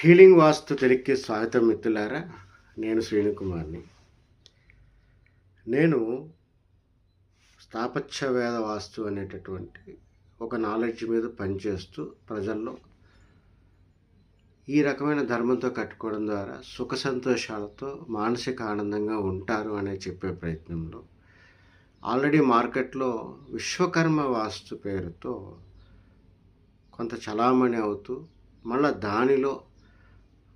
Healing వాస్తు తెలుగుకి స్వాగతం మిత్రులారా. నేను శ్రీనుకుమార్ని. నేను స్థాపత్య వేద వాస్తు అనేటటువంటి ఒక నాలెడ్జ్ మీద పనిచేస్తూ ప్రజల్లో ఈ రకమైన ధర్మంతో కట్టుకోవడం ద్వారా సుఖ సంతోషాలతో మానసిక ఆనందంగా ఉంటారు అనే చెప్పే ప్రయత్నంలో ఆల్రెడీ మార్కెట్లో విశ్వకర్మ వాస్తు పేరుతో కొంత చలామణి అవుతూ మళ్ళీ దానిలో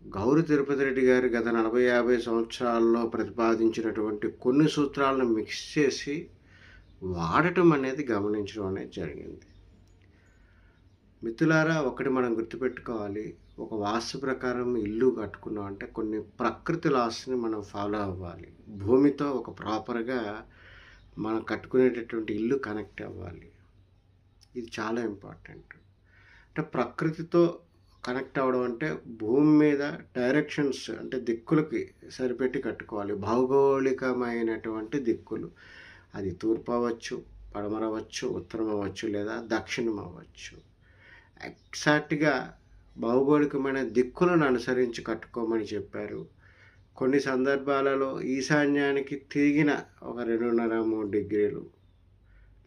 గౌరి తిరుపతి రెడ్డి గారు గత నలభై యాభై సంవత్సరాల్లో ప్రతిపాదించినటువంటి కొన్ని సూత్రాలను మిక్స్ చేసి వాడటం అనేది గమనించడం అనేది జరిగింది. మిత్రులారా ఒకటి మనం గుర్తుపెట్టుకోవాలి. ఒక వాస్తు ప్రకారం ఇల్లు కట్టుకున్నాం అంటే కొన్ని ప్రకృతి లాస్ని మనం ఫాలో అవ్వాలి. భూమితో ఒక ప్రాపర్గా మనం కట్టుకునేటటువంటి ఇల్లు కనెక్ట్ అవ్వాలి. ఇది చాలా ఇంపార్టెంట్. అంటే ప్రకృతితో కనెక్ట్ అవ్వడం అంటే భూమి మీద డైరెక్షన్స్ అంటే దిక్కులకి సరిపెట్టి కట్టుకోవాలి. భౌగోళికమైనటువంటి దిక్కులు. అది తూర్పు అవ్వచ్చు పడమర అవ్వచ్చు ఉత్తరం అవ్వచ్చు లేదా దక్షిణం అవ్వచ్చు. ఎగ్జాక్ట్గా భౌగోళికమైన దిక్కులను అనుసరించి కట్టుకోమని చెప్పారు. కొన్ని సందర్భాలలో ఈశాన్యానికి తిరిగిన ఒక రెండున్నర మూడు డిగ్రీలు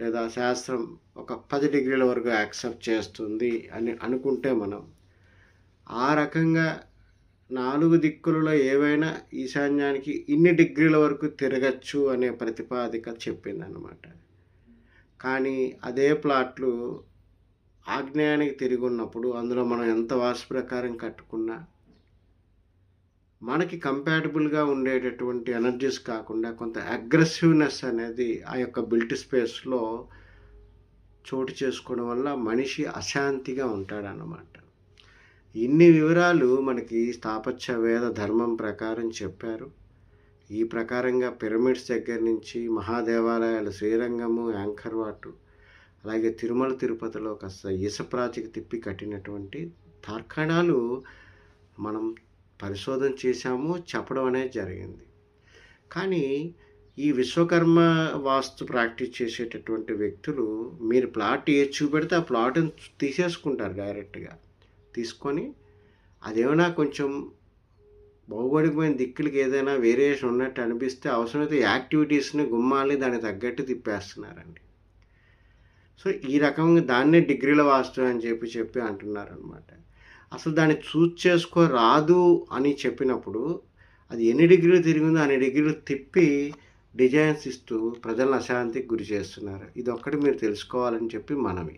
లేదా శాస్త్రం ఒక పది డిగ్రీల వరకు యాక్సెప్ట్ చేస్తుంది అని అనుకుంటే మనం ఆ రకంగా నాలుగు దిక్కులలో ఏవైనా ఈశాన్యానికి ఇన్ని డిగ్రీల వరకు తిరగచ్చు అనే ప్రతిపాదిక చెప్పిందనమాట కానీ అదే ప్లాట్లు ఆగ్నేయానికి తిరిగి ఉన్నప్పుడు అందులో మనం ఎంత వాస్తు ప్రకారం కట్టుకున్నా మనకి కంపాటబుల్గా ఉండేటటువంటి ఎనర్జీస్ కాకుండా కొంత అగ్రెసివ్నెస్ అనేది ఆ యొక్క బిల్ట్ స్పేస్లో చోటు చేసుకోవడం వల్ల మనిషి అశాంతిగా ఉంటాడనమాట ఇన్ని వివరాలు మనకి స్థాపత్యవేద ధర్మం ప్రకారం చెప్పారు. ఈ ప్రకారంగా పిరమిడ్స్ దగ్గర నుంచి మహాదేవాలయాలు శ్రీరంగము యాంకర్ వాటు అలాగే తిరుమల తిరుపతిలో కాస్త ఇసప్రాచికి తిప్పి కట్టినటువంటి తార్కాణాలు మనం పరిశోధన చేశాము చెప్పడం అనేది జరిగింది. కానీ ఈ విశ్వకర్మ వాస్తు ప్రాక్టీస్ చేసేటటువంటి వ్యక్తులు మీరు ప్లాట్ ఏ చూపెడితే ఆ ప్లాట్ని తీసేసుకుంటారు డైరెక్ట్గా. తీసుకొని అదేమైనా కొంచెం భౌగోళికమైన దిక్కులకి ఏదైనా వేరియేషన్ ఉన్నట్టు అనిపిస్తే అవసరమైతే యాక్టివిటీస్ని గుమ్మాలని దానికి తగ్గట్టు తిప్పేస్తున్నారండి. సో ఈ రకంగా దాన్నే డిగ్రీల వాస్తవం అని చెప్పి చెప్పి అంటున్నారు అనమాట అసలు దాన్ని చూస్ చేసుకో రాదు అని చెప్పినప్పుడు అది ఎన్ని డిగ్రీలు తిరిగిందో అన్ని డిగ్రీలు తిప్పి డిజైన్స్ ఇస్తూ ప్రజలను అశాంతికి గురి చేస్తున్నారు. ఇది ఒక్కటి మీరు తెలుసుకోవాలని చెప్పి మనవి.